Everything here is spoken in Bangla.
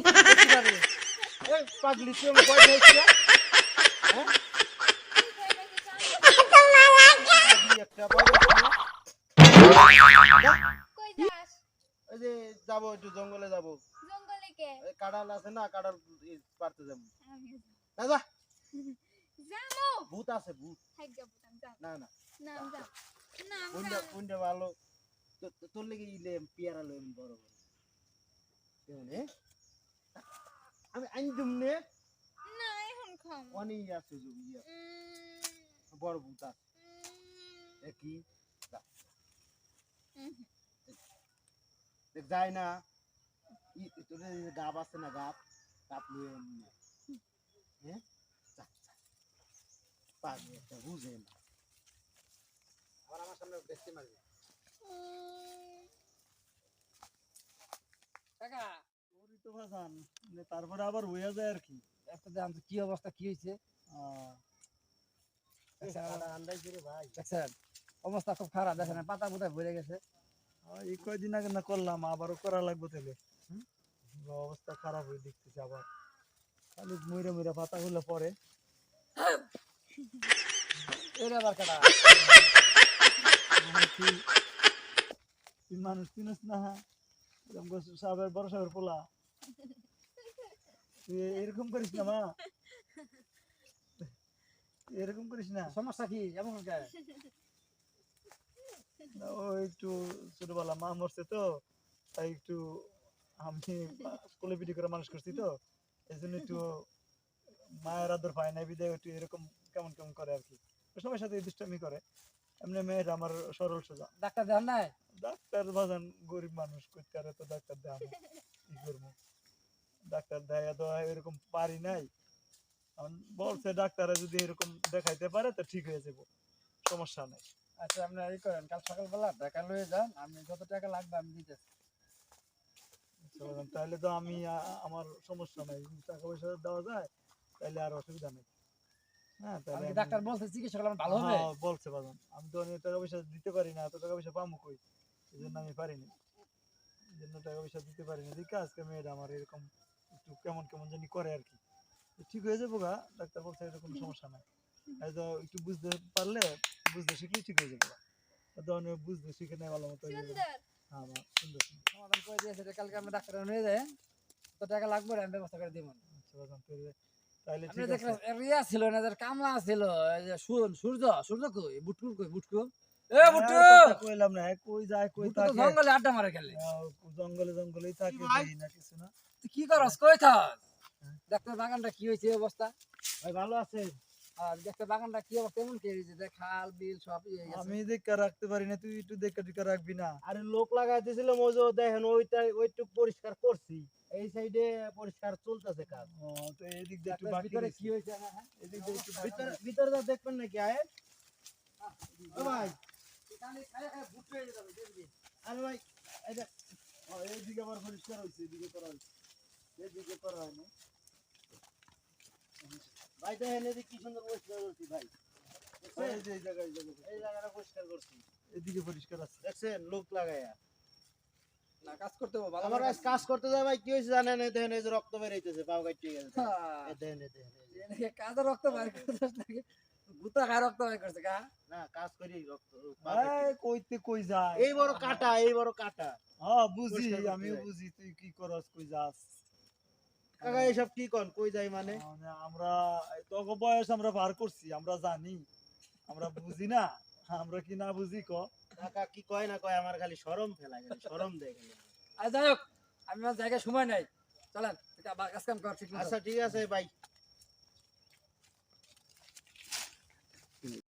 না? হ্যাঁ? একটা যাব জঙ্গলে যাব কাঁড়াল আছে না কাঁড়াল পারতে যাব ভূত আছে ভূত যাব না না কোনটা ভালো তোর লেগে ইলে পেয়ারা লইম বড় বড়? আমি দুম নে। না এখন খাম। অনেক আছে জুম ইয়া বড় ভূত আছে। একই দেখ যায় না। ই তোর গাব আছে না গাব? গাব লয়ে হ্যাঁ। পাগল একটা বুঝে না। আবার আমার সামনে বেশি মারবে। কাকা! তো ভাসান তারপরে আবার হইয়া যায় আর কি। একটা দাম কি অবস্থা কি হয়েছে অবস্থা খুব খারাপ দেখেন পাতা পুতা ভরে গেছে। এই কয়দিন আগে না করলাম আবারও করা লাগবে তাহলে। অবস্থা খারাপ হয়ে দেখতেছি আবার। খালি মইরা মইরা পাতা গুলো পরে এর আবার কাটা। মানুষ চিনিস না? সাহেবের বড় সাহেবের পোলা। এরকম করিস না মা। এরকম করিস না। সমস্যা কি? এমন ও একটু ছোটবেলা মা মরছে তো তাই একটু আমি কোলে পিটি করে মানুষ করছি তো এই জন্য একটু মায়ের আদর পায় না বিদায় একটু এরকম কেমন কেমন করে আর কি। সবার সাথে দুষ্টামি করে। এমনি মেয়েটা আমার সরল সোজা ডাক্তার দেন নাই? ডাক্তার বাজান গরিব মানুষ কইতারে তো ডাক্তার দেয় আমি কি করব? ডাক্তার দেয় তো এরকম পারি নাই। বলছে ডাক্তারে যদি এরকম দেখাইতে পারে তো ঠিক হয়ে যাব। সমস্যা নাই। আচ্ছা আপনি এই করেন কাল সকালবেলা টাকা লয়ে যান আমি যত টাকা লাগবে আমি দিতেছি। আচ্ছা তাহলে তো আমি আমার সমস্যা নাই। টাকা পয়সা দেওয়া যায় তাহলে আর অসুবিধা নেই। হ্যাঁ তাহলে ডাক্তার বলছে চিকিৎসা করলে ভালো হবে? হ্যাঁ, বলছে বাজান। আমি তো অনেক টাকা পয়সা দিতে পারি না এত টাকা পয়সা কই? এই জন্য আমি পারিনি এই জন্য টাকা পয়সা দিতে পারি না। দেখে আজকে মেয়েটা আমার এরকম একটু কেমন কেমন জানি করে আর কি। ঠিক হয়ে যাব গা ডাক্তার বলছে এরকম সমস্যা নাই। এই তো একটু বুঝতে পারলে বুঝতে শিখলে ঠিক হয়ে যাবে গা। বুঝতে শিখে নেয় ভালো মতো হয়ে সুন্দর। সমাধান করে দিয়েছে এটা কালকে আমি ডাক্তার নিয়ে যাই তো টাকা লাগবে আমি ব্যবস্থা করে দিব। আচ্ছা তাহলে তাহলে ঠিক আছে। রিয়া ছিল না কামলা ছিল এই সূর্য সূর্য কই? বুটকু কই? বুটকু এ আর কথা কইলাম না কই যায় কই থাকে। জঙ্গলে আড্ডা মারে খেলে আহ, জঙ্গলে জঙ্গলেই থাকে ভাই। দেখি না কিছু না। তুই কি করস? কই থাক হ্যাঁ। দেখতে বাগানটা কি হয়েছে অবস্থা। ভাই ভালো আছেন? আর দেখতে বাগানটা কি অবস্থা এমন কি হয়েছে? যে খাল বিল সব ইয়ে গেছে আমি দেখা রাখতে পারি না তুই একটু দেখা টেকা রাখবি না। আরে লোক লাগাইতেছিল মজো দেখেন ওইটা ওইটুক পরিষ্কার করছি। এই সাইডে পরিষ্কার চলতেছে কাজ। ও, তো এদিক দিয়ে একটু বাকি ভিতরে কি হয়েছে? হ্যাঁ, হ্যাঁ। এদিক দিয়ে একটু ভিতরে ভিতরে যা দেখবেন নাকি আয় ভাই। লোক লাগাইয়া না কাজ করতে কাজ করতে যায় ভাই কি হয়েছে জানেন এই দেখেন রক্ত বেরোইতেছে পাও কাটতে গেছে হ্যাঁ। দেখেন রক্ত নাকি গুতা খায় রক্ত বাইর করছে কা না কাজ করি রক্ত কইতে কই যায়? এই বড় কাটা এই বড় কাটা। হ্যাঁ বুঝি যায়। বুঝি তুই কি করস কই যাস? কাকা এইসব কি কন? কই যাই মানে? মানে আমরা এই বয়স আমরা পার করছি আমরা জানি আমরা বুঝি না আমরা কি না বুঝি ক? কাকা কি কয় না কয় আমার খালি শরম ফেলা খালি শরম দেয় খালি। আর যাই হোক আমি আমার জায়গায় সময় নাই। চলেন এটা কাজ কাম কর ঠিক আচ্ছা ঠিক আছে ভাই